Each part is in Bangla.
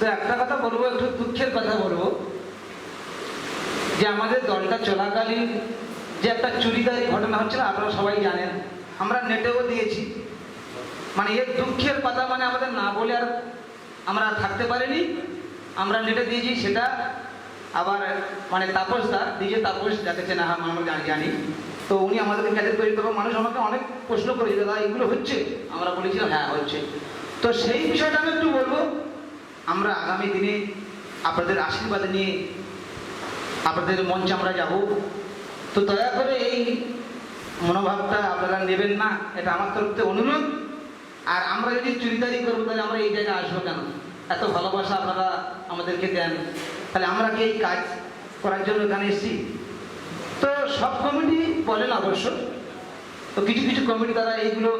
তো একটা কথা বলব, একটু দুঃখের কথা বলব। যে আমাদের দলটা চলাকালীন যে একটা চুরিদারি ঘটনা হচ্ছিল, আপনারা সবাই জানেন। আমরা নেটেও দিয়েছি। মানে এর দুঃখের কথা মানে আমাদের না বলে আর আমরা থাকতে পারিনি। আমরা নেটে দিয়েছি সেটা। আবার মানে তাপস দা, ডিজে তাপস, যাকে চেনা হয়, আমরা জানি তো উনি আমাদেরকে ক্যাচের তৈরি করব মানুষ আমাকে অনেক প্রশ্ন করে দাদা, এগুলো হচ্ছে? আমরা বলেছিলাম হ্যাঁ হচ্ছে। তো সেই বিষয়টা আমি একটু বলব। আমরা আগামী দিনে আপনাদের আশীর্বাদ নিয়ে আপনাদের মঞ্চে আমরা যাব। তো দয়া করে এই মনোভাবটা আপনারা নেবেন না, এটা আমার তরফ থেকে অনুরোধ। আর আমরা যদি চুরিদারি করব, তাহলে আমরা এই জায়গায় আসব কেন? এত ভালোবাসা আপনারা আমাদেরকে দেন। তাহলে আমরা কি এই কাজ করার জন্য এখানে এসেছি? তো সব কমিটি বলেন অবশ্য। তো কিছু কিছু কমিটি তারা এইগুলো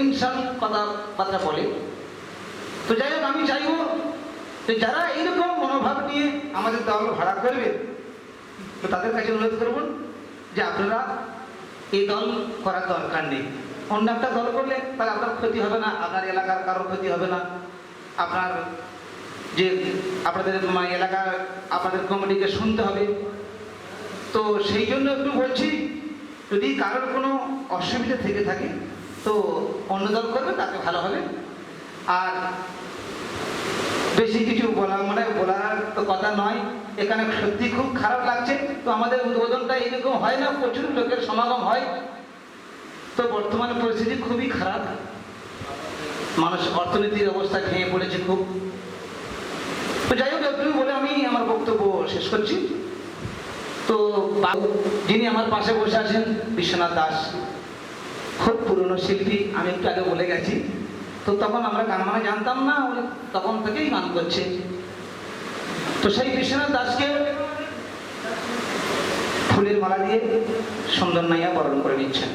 ইনসাল কথাবার্তা বলে। তো যাই হোক, আমি চাইব যে যারা এইরকম মনোভাব নিয়ে আমাদের দল ভাড়া করবে, তো তাদের কাছে অনুরোধ করব যে আপনারা এই দল করার দরকার নেই। অন্য একটা দল করলে তাহলে আপনার ক্ষতি হবে না, আপনার এলাকার কারোর ক্ষতি হবে না। আপনার যে আপনাদের মানে এলাকার আপনাদের কমিটিকে শুনতে হবে। তো সেই জন্য একটু বলছি, যদি কারোর কোনো অসুবিধা থেকে থাকে, তো অন্য দল করবে, তাতে ভালো হবে। আর বেশি কিছু বলা মানে বলার তো কথা নয়। এখানে সত্যি খুব খারাপ লাগছে। তো আমাদের উদ্বোধনটা এরকম হয় না, প্রচুর লোকের সমাগম হয়। তো বর্তমানে পরিস্থিতি খুবই খারাপ। মানুষ অর্থনীতির অবস্থা খেয়ে পড়েছে খুব। তো যাই হোক, একটু বলে আমি আমার বক্তব্য শেষ করছি। তো যিনি আমার পাশে বসে আছেন, বিশ্বনাথ দাস, খুব পুরনো শিল্পী, আমি একটু আগে বলে গেছি। তো তখন আমরা গান মানে জানতাম না, উনি তখন থেকেই গান করছে। তো সেই বিশ্বনাথ দাসকে ফুলের মালা দিয়ে সুন্দর নাইয়া বরণ করে নিচ্ছেন।